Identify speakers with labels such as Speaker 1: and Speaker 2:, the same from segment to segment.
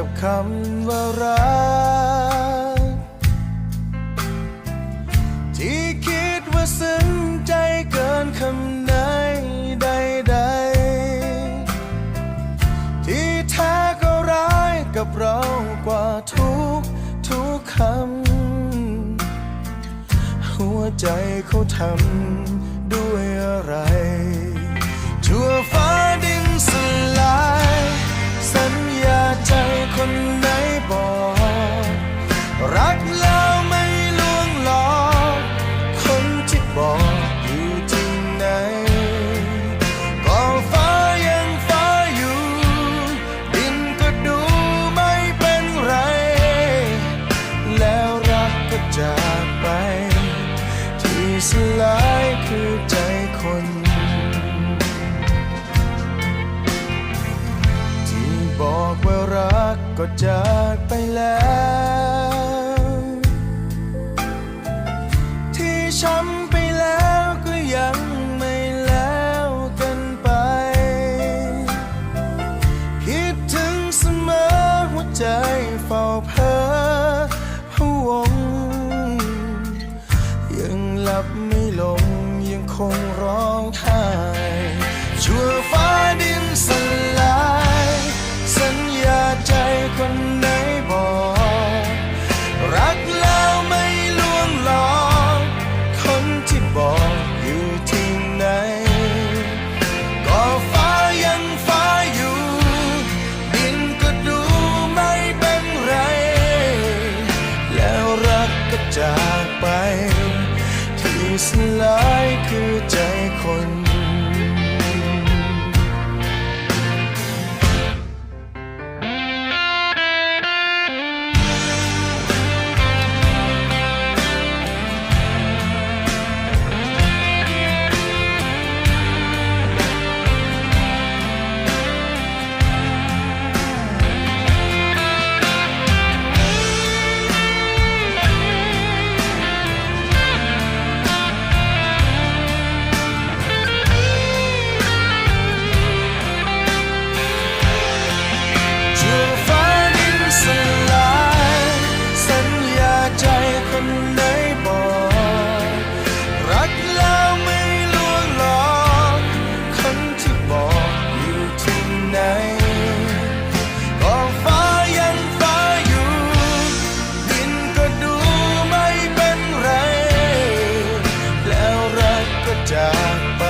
Speaker 1: เกิดอะไรกับคำว่ารัก ที่คิดว่าซึ้งใจเกินคำไหนใดๆ ที่แท้ก็ร้ายกับเรากว่าทุกทุกคำ หัวใจเขาทำด้วยอะไรชั่วฟ้า ใจากไปแล้ว ที่ช้ำไปแล้วก็ยังไม่แล้วกันไป คิดถึงเสมอหัวใจเฝ้าเพ้อพวง ยังหลับไม่ลงยังคง ก็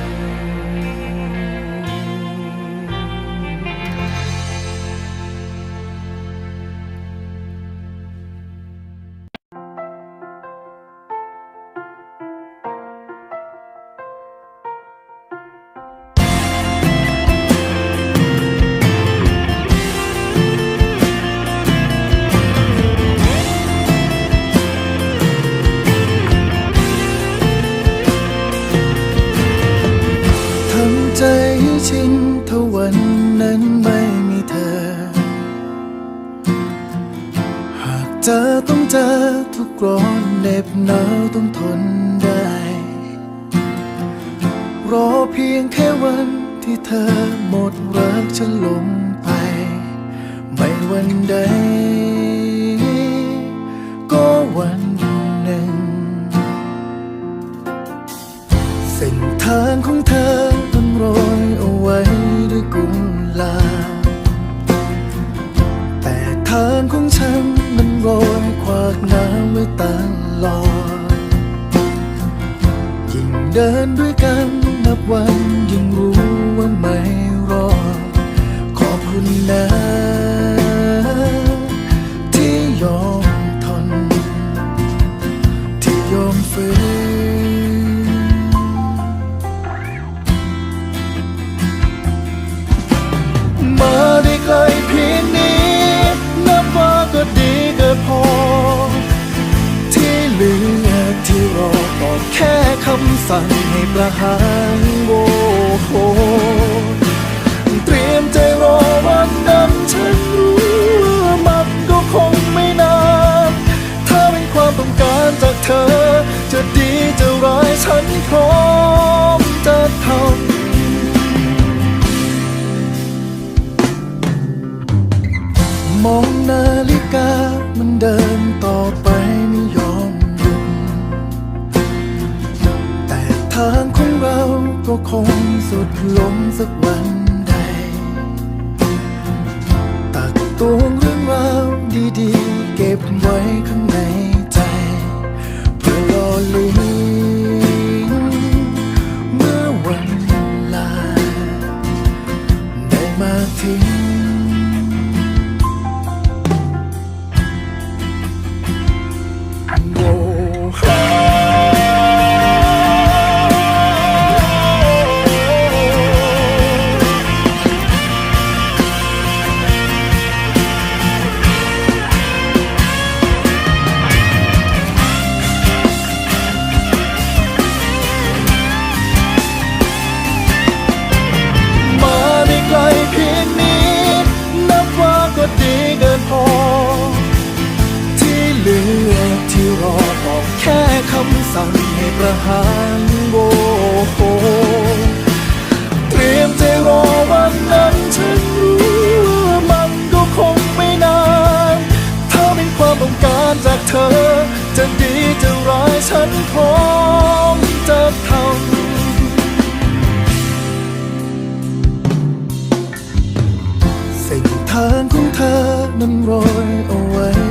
Speaker 1: เธอต้องเจอทุกร้อนเหน็บหนาวต้องทนได้ รอเพียงแค่วันที่เธอหมดรักฉันลงไป ไม่วันใด ก็วันหนึ่ง เส้นทางของเธอ เดินด้วยกันนับวัน คำ
Speaker 2: สั่งให้ประหารโวโห สั่งให้ประหารโวโหเตรียมใจรอวันนั้นฉันรู้ว่ามันก็คงไม่นาน ถ้าเป็นความต้องการจากเธอ จะดีจะร้ายฉันพร้อมจะทำเส้นทางของเธอนั้นโรยเอาไว้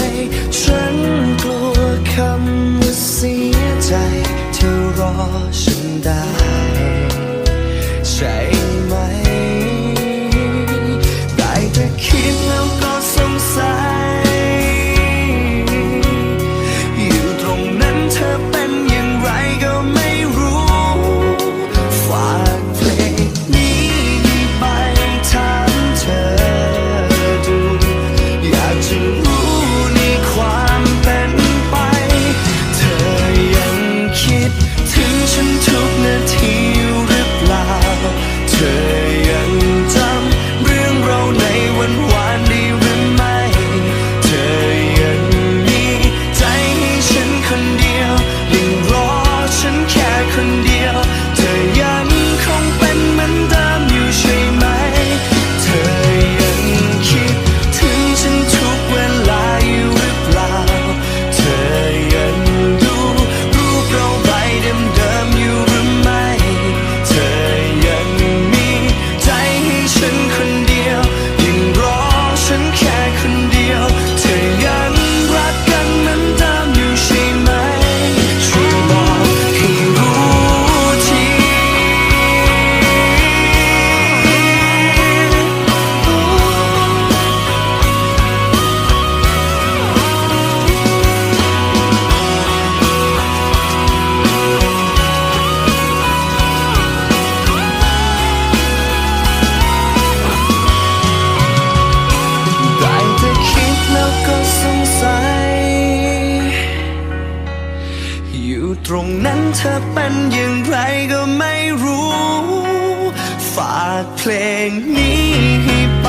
Speaker 2: เสียใจเธอรอฉัน อยู่ต
Speaker 3: รงนั้นเธอเป็นอย่างไรก็ไม่รู้ ฝากเพลงนี้ให้ไป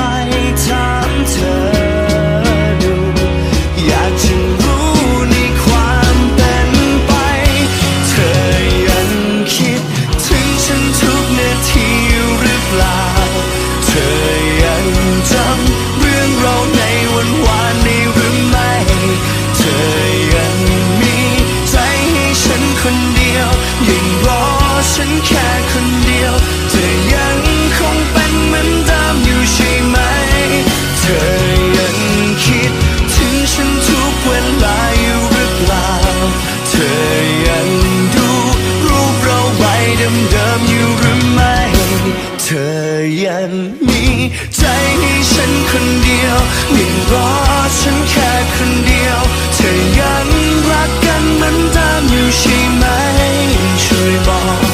Speaker 3: ถามเธอดู อยากจะ ยังมีใจให้ฉันคนเดียวยังรอฉันแค่คนเดียวเธอยังรักกันเหมือนเดิมอยู่ใช่ไหมช่วยบอก